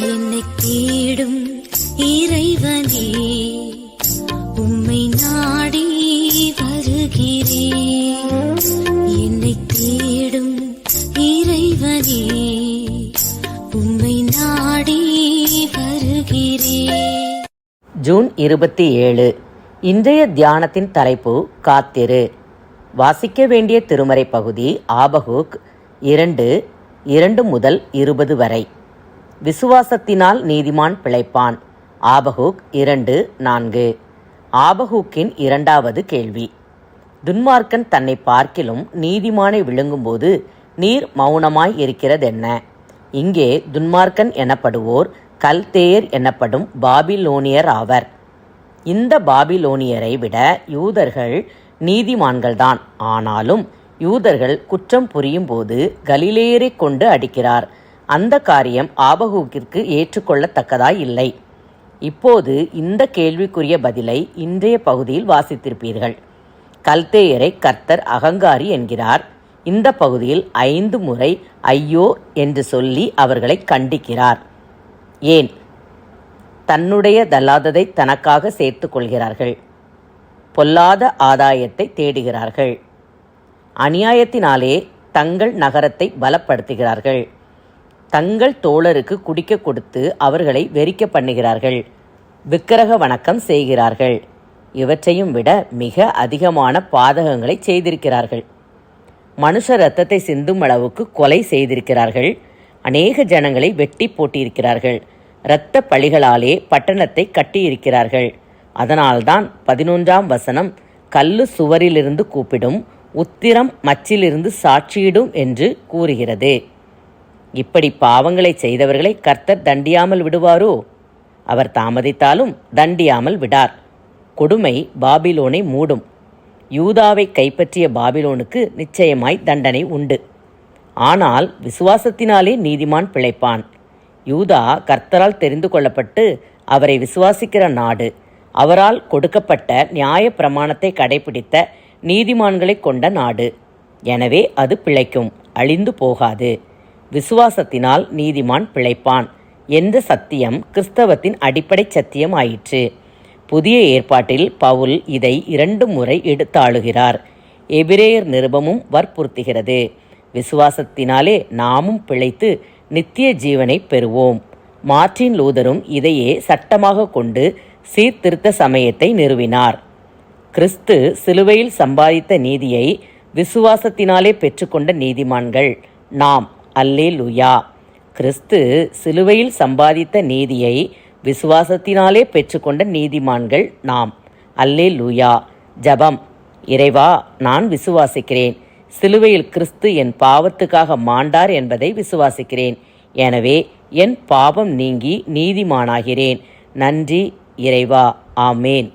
என்னை தேடும் இறைவனே உம்மை நாடி வருகிறேன் என்னை தேடும் இறைவனே உம்மை நாடி வருகிறேன் ஜூன் இருபத்தி ஏழு இன்றைய தியானத்தின் தலைப்பு காத்திரு. வாசிக்க வேண்டிய திருமறை பகுதி ஆபகுக் இரண்டு இரண்டு முதல் இருபது வரை. விசுவாசத்தினால் நீதிமான் பிழைப்பான். ஆபகூக் இரண்டு நான்கு. ஆபகூக்கின் இரண்டாவது கேள்வி. துன்மார்க்கன் தன்னை பார்க்கிலும் நீதிமானை விழுங்கும்போது நீர் மௌனமாய் இருக்கிறதென்ன? இங்கே துன்மார்க்கன் எனப்படுவோர் கல்தேயர் எனப்படும் பாபிலோனியர் ஆவர். இந்த பாபிலோனியரை விட யூதர்கள் நீதிமான்கள்தான். ஆனாலும் யூதர்கள் குற்றம் புரியும் போது கலிலேயரை கொண்டு அடிக்கிறார். அந்த காரியம் ஆபகூக்கிற்கு ஏற்றுக்கொள்ளத்தக்கதாய் இல்லை. இப்போது இந்த கேள்விக்குரிய பதிலை இன்றைய பகுதியில் வாசித்திருப்பீர்கள். கல்தேயரை கர்த்தர் அகங்காரி என்கிறார். இந்த பகுதியில் ஐந்து முறை ஐயோ என்று சொல்லி அவர்களை கண்டிக்கிறார். ஏன்? தன்னுடைய தல்லாததை தனக்காக சேர்த்து கொள்கிறார்கள். பொல்லாத ஆதாயத்தை தேடுகிறார்கள். அநியாயத்தினாலே தங்கள் நகரத்தை பலப்படுத்துகிறார்கள். தங்கள் தோழருக்கு குடிக்க கொடுத்து அவர்களை வெறிக்க பண்ணுகிறார்கள். விக்கிரக வணக்கம் செய்கிறார்கள். இவற்றையும் விட மிக அதிகமான பாதகங்களை செய்திருக்கிறார்கள். மனுஷ ரத்தத்தை சிந்தும் அளவுக்கு கொலை செய்திருக்கிறார்கள். அநேக ஜனங்களை வெட்டி போட்டியிருக்கிறார்கள். இரத்த பழிகளாலே பட்டணத்தை கட்டியிருக்கிறார்கள். அதனால்தான் பதினொன்றாம் வசனம் கல்லு சுவரிலிருந்து கூப்பிடும் உத்திரம் மச்சிலிருந்து சாட்சியிடும் என்று கூறுகிறது. இப்படி பாவங்களை செய்தவர்களை கர்த்தர் தண்டியாமல் விடுவாரோ? அவர் தாமதித்தாலும் தண்டியாமல் விடார். கொடுமை பாபிலோனை மூடும். யூதாவை கைப்பற்றிய பாபிலோனுக்கு நிச்சயமாய் தண்டனை உண்டு. ஆனால் விசுவாசத்தினாலே நீதிமான் பிழைப்பான். யூதா கர்த்தரால் தெரிந்து கொள்ளப்பட்டு அவரை விசுவாசிக்கிற நாடு அவரால் கொடுக்கப்பட்ட நியாய பிரமாணத்தை கடைபிடித்த நீதிமான்களை கொண்ட நாடு. எனவே அது பிழைக்கும் அழிந்து போகாது. விசுவாசத்தினால் நீதிமான் பிழைப்பான். என்ற சத்தியம் கிறிஸ்தவத்தின் அடிப்படை சத்தியம் ஆயிற்று புதிய ஏற்பாட்டில் பவுல் இதை இரண்டு முறை எடுத்தாளுகிறார். எபிரேயர் நிருபமும் வற்புறுத்துகிறது. விசுவாசத்தினாலே நாமும் பிழைத்து நித்திய ஜீவனை பெறுவோம். மார்ட்டின் லூதரும் இதையே சட்டமாக கொண்டு சீர்திருத்த சமயத்தை நிறுவினார். கிறிஸ்து சிலுவையில் சம்பாதித்த நீதியை விசுவாசத்தினாலே பெற்றுக்கொண்ட நீதிமான்கள் நாம். அல்லே லுயா கிறிஸ்து சிலுவையில் சம்பாதித்த நீதியை விசுவாசத்தினாலே பெற்றுக்கொண்ட நீதிமான்கள் நாம். அல்லே லூயா ஜபம். இறைவா நான் விசுவாசிக்கிறேன். சிலுவையில் கிறிஸ்து என் பாவத்துக்காக மாண்டார் என்பதை விசுவாசிக்கிறேன். எனவே என் பாவம் நீங்கி நீதிமானாகிறேன். நன்றி இறைவா. ஆமேன்.